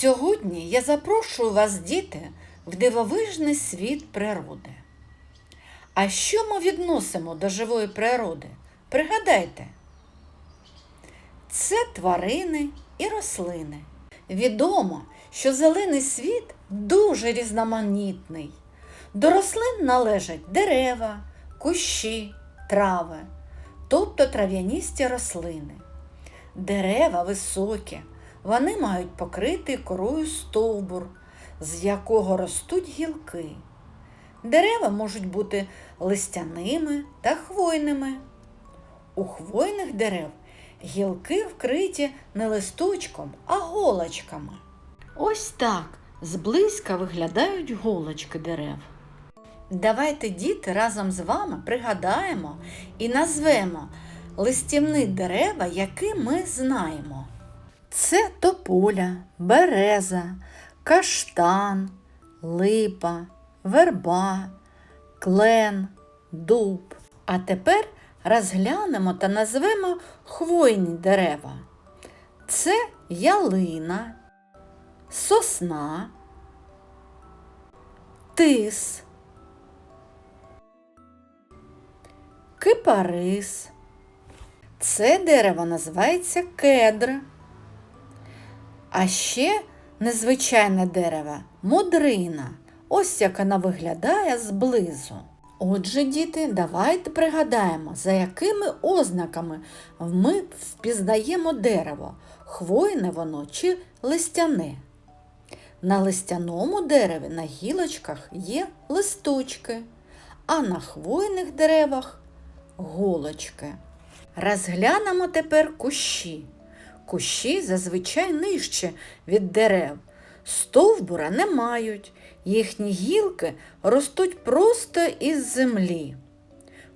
Сьогодні я запрошую вас, діти, в дивовижний світ природи. А що ми відносимо до живої природи? Пригадайте, це тварини і рослини. Відомо, що зелений світ дуже різноманітний. До рослин належать дерева, кущі, трави, тобто трав'яністі рослини. Дерева високі, вони мають покритий корою стовбур, з якого ростуть гілки. Дерева можуть бути листяними та хвойними. У хвойних дерев гілки вкриті не листочком, а голочками. Ось так зблизька виглядають голочки дерев. Давайте, діти, разом з вами пригадаємо і назвемо листівні дерева, які ми знаємо. Це тополя, береза, каштан, липа, верба, клен, дуб. А тепер розглянемо та назвемо хвойні дерева. Це ялина, сосна, тис, кипарис. Це дерево називається кедр. А ще незвичайне дерево мудрина. Ось як вона виглядає зблизу. Отже, діти, давайте пригадаємо, за якими ознаками ми впізнаємо дерево, хвойне воно чи листяне. На листяному дереві на гілочках є листочки, а на хвойних деревах голочки. Розглянемо тепер кущі. Кущі зазвичай нижче від дерев. Стовбура не мають, їхні гілки ростуть просто із землі.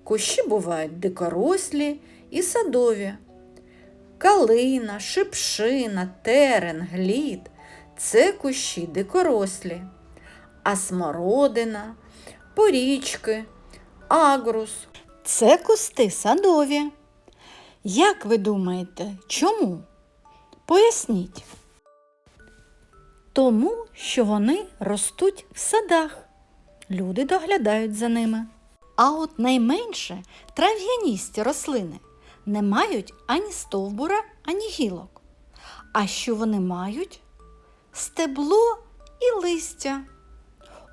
Кущі бувають дикорослі і садові. Калина, шипшина, терен, глід це кущі дикорослі, а смородина, порічки, агрус це кусти садові. Як ви думаєте, чому? Поясніть. Тому, що вони ростуть в садах. Люди доглядають за ними. А от найменше трав'яністі рослини не мають ані стовбура, ані гілок. А що вони мають? Стебло і листя.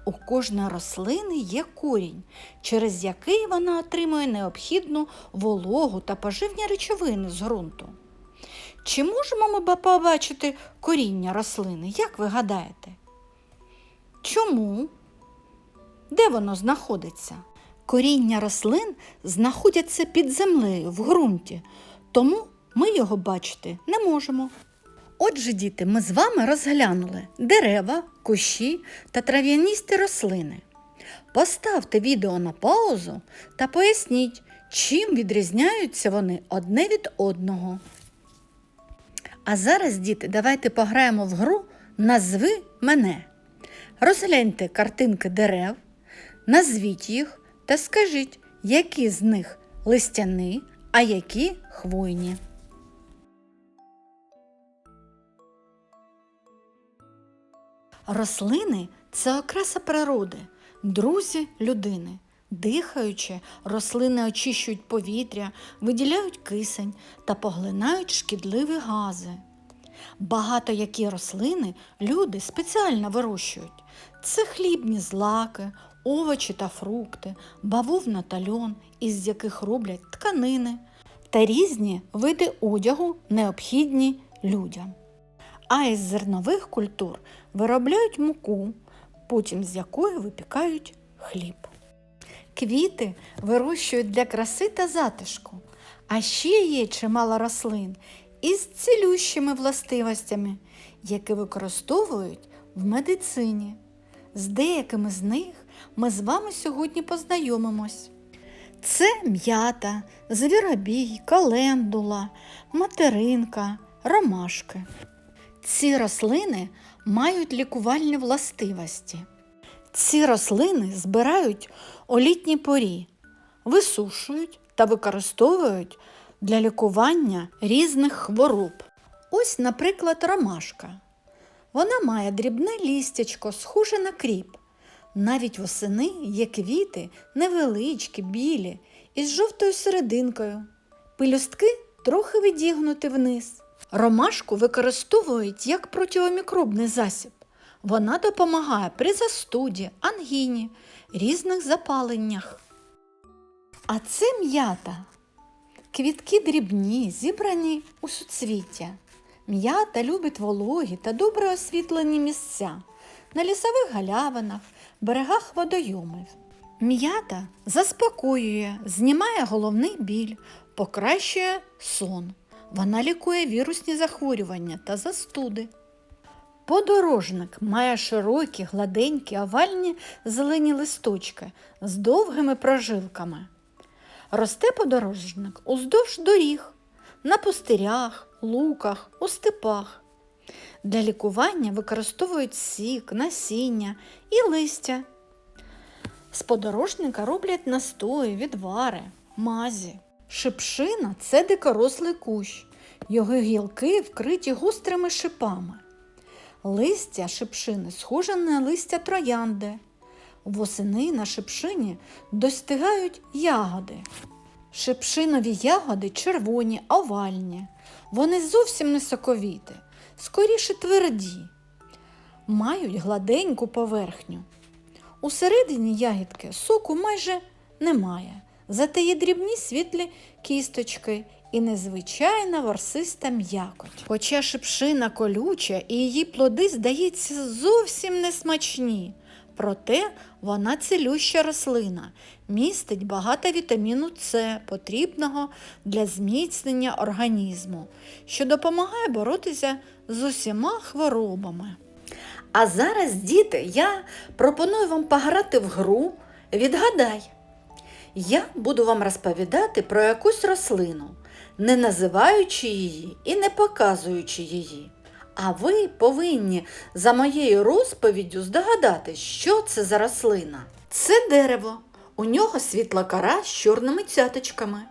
У кожної рослини є корінь, через який вона отримує необхідну вологу та поживні речовини з ґрунту. Чи можемо ми побачити коріння рослини, як ви гадаєте? Чому? Де воно знаходиться? Коріння рослин знаходяться під землею в ґрунті, тому ми його бачити не можемо. Отже, діти, ми з вами розглянули дерева, кущі та трав'яністі рослини. Поставте відео на паузу та поясніть, чим відрізняються вони одне від одного. А зараз, діти, давайте пограємо в гру Назви мене. Розгляньте картинки дерев, назвіть їх та скажіть, які з них листяні, а які хвойні. Рослини це окраса природи, друзі людини. Дихаючи, рослини очищують повітря, виділяють кисень та поглинають шкідливі гази. Багато які рослини люди спеціально вирощують. Це хлібні злаки, овочі та фрукти, бавовна та льон, із яких роблять тканини та різні види одягу, необхідні людям. А із зернових культур виробляють муку, потім з якої випікають хліб. Квіти вирощують для краси та затишку, а ще є чимало рослин із цілющими властивостями, які використовують в медицині. З деякими з них ми з вами сьогодні познайомимось. Це м'ята, звіробій, календула, материнка, ромашки. Ці рослини мають лікувальні властивості. Ці рослини збирають у літній порі, висушують та використовують для лікування різних хвороб. Ось, наприклад, ромашка. Вона має дрібне лістячко, схоже на кріп. Навіть восени є квіти невеличкі, білі, із жовтою серединкою. Пелюстки трохи відігнуті вниз. Ромашку використовують як противомікробний засіб. Вона допомагає при застуді, ангіні, різних запаленнях. А це м'ята. Квітки дрібні, зібрані у суцвіття. М'ята любить вологі та добре освітлені місця на лісових галявинах, берегах водойомів. М'ята заспокоює, знімає головний біль, покращує сон. Вона лікує вірусні захворювання та застуди. Подорожник має широкі, гладенькі, овальні зелені листочки з довгими прожилками. Росте подорожник уздовж доріг, на пустирях, луках, у степах. Для лікування використовують сік, насіння і листя. З подорожника роблять настої, відвари, мазі. Шипшина це дикорослий кущ. Його гілки вкриті гострими шипами. Листя шипшини схоже на листя троянди. Восени на шипшині достигають ягоди. Шипшинові ягоди червоні, овальні. Вони зовсім не соковіті, скоріше тверді, мають гладеньку поверхню. Усередині ягідки соку майже немає, зате є дрібні світлі кісточки і незвичайна ворсиста м'якоть. Хоча шипшина колюча і її плоди, здається, зовсім не смачні. Проте вона цілюща рослина, містить багато вітаміну С, потрібного для зміцнення організму, що допомагає боротися з усіма хворобами. А зараз, діти, я пропоную вам пограти в гру Відгадай. Я буду вам розповідати про якусь рослину, не називаючи її і не показуючи її. А ви повинні за моєю розповіддю здогадатись, що це за рослина. Це дерево. У нього світла кора з чорними цяточками.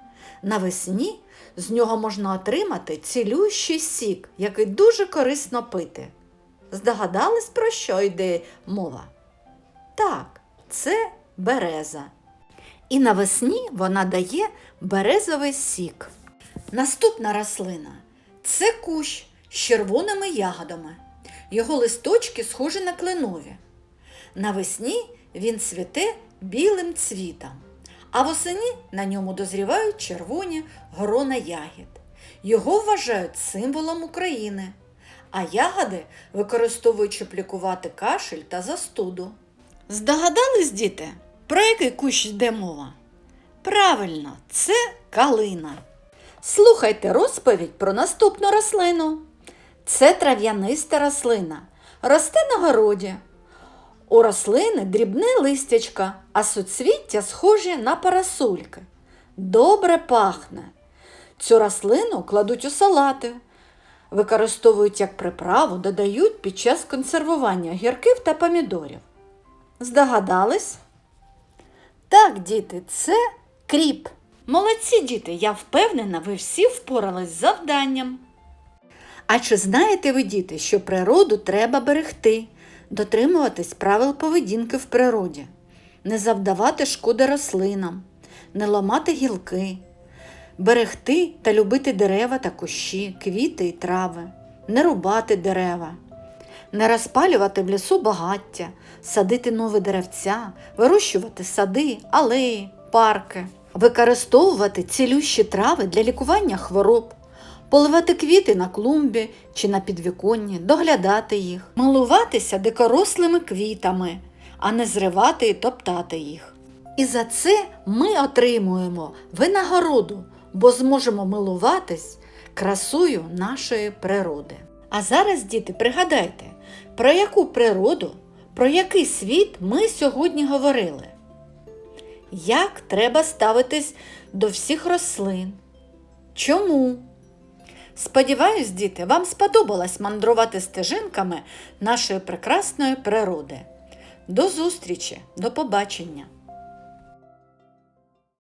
Навесні з нього можна отримати цілющий сік, який дуже корисно пити. Здогадались, про що йде мова? Так, це береза. І навесні вона дає березовий сік. Наступна рослина це кущ з червоними ягодами. Його листочки схожі на кленові. Навесні він цвіте білим цвітом, а восені на ньому дозрівають червоні грона ягід. Його вважають символом України, а ягоди використовують, щоб лікувати кашель та застуду. Здогадались, діти, про який кущ йде мова? Правильно, це калина. Слухайте розповідь про наступну рослину. Це трав'яниста рослина. Росте на городі. У рослини дрібне листячка, а суцвіття схожі на парасольки. Добре пахне. Цю рослину кладуть у салати, використовують як приправу, додають під час консервування гірків та помідорів. Здогадались? Так, діти, це кріп. Молодці діти, я впевнена, ви всі впорались з завданням. А чи знаєте ви, діти, що природу треба берегти, дотримуватись правил поведінки в природі, не завдавати шкоди рослинам, не ламати гілки, берегти та любити дерева та кущі, квіти і трави, не рубати дерева, не розпалювати в лісу багаття, садити нові деревця, вирощувати сади, алеї, парки, використовувати цілющі трави для лікування хвороб, поливати квіти на клумбі чи на підвіконні, доглядати їх, милуватися дикорослими квітами, а не зривати і топтати їх. І за це ми отримуємо винагороду, бо зможемо милуватись красою нашої природи. А зараз, діти, пригадайте, про яку природу, про який світ ми сьогодні говорили? Як треба ставитись до всіх рослин? Чому? Сподіваюсь, діти, вам сподобалось мандрувати стежинками нашої прекрасної природи. До зустрічі, до побачення!